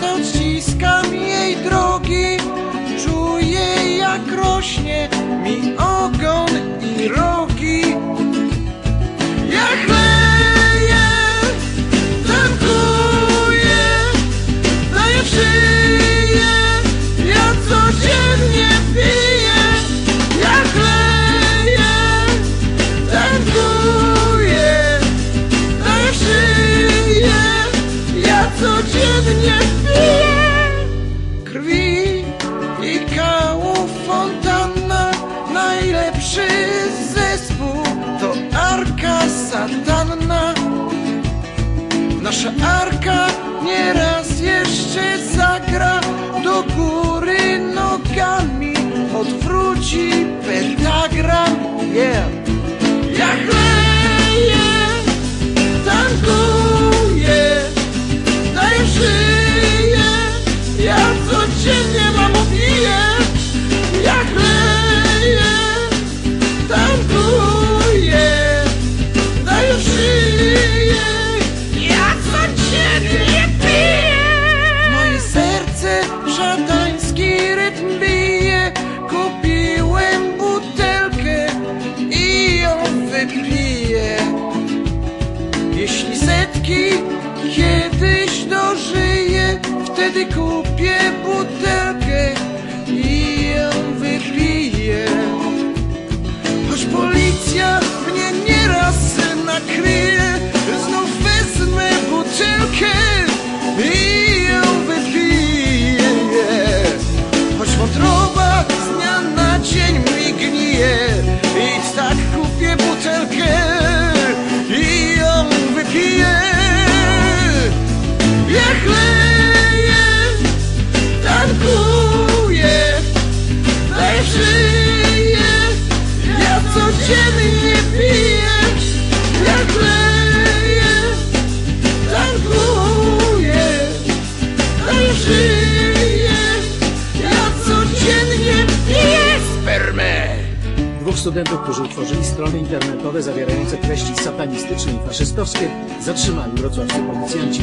Don't stop. Kwarantanna Nasza arka nieraz jeszcze zagra Do góry nogami. Odwróci pentagram. Yeah Wtedy kupię butelkę i ją wypiję Choć policja mnie nieraz nakryje Znów wezmę butelkę i ją wypiję. Choć wątroba z dnia na dzień mi gnije I tak kupię butelkę i ją wypiję. Ja chleję, żyję, ja codziennie piję spermę Dwóch studentów, którzy utworzyli strony internetowe zawierające treści satanistyczne i faszystowskie, zatrzymali wrocławscy policjanci.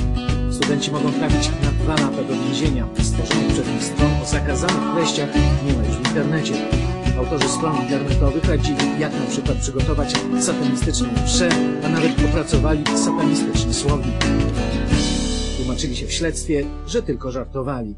Studenci mogą trafić na dwa lata do więzienia. Stworzonych przez nich stron o zakazanych treściach nie ma już w internecie. Autorzy stron internetowych radzili, jak na przykład przygotować satanistyczną mszę, a nawet opracowali satanistyczny słownik. Tłumaczyli się w śledztwie, że tylko żartowali.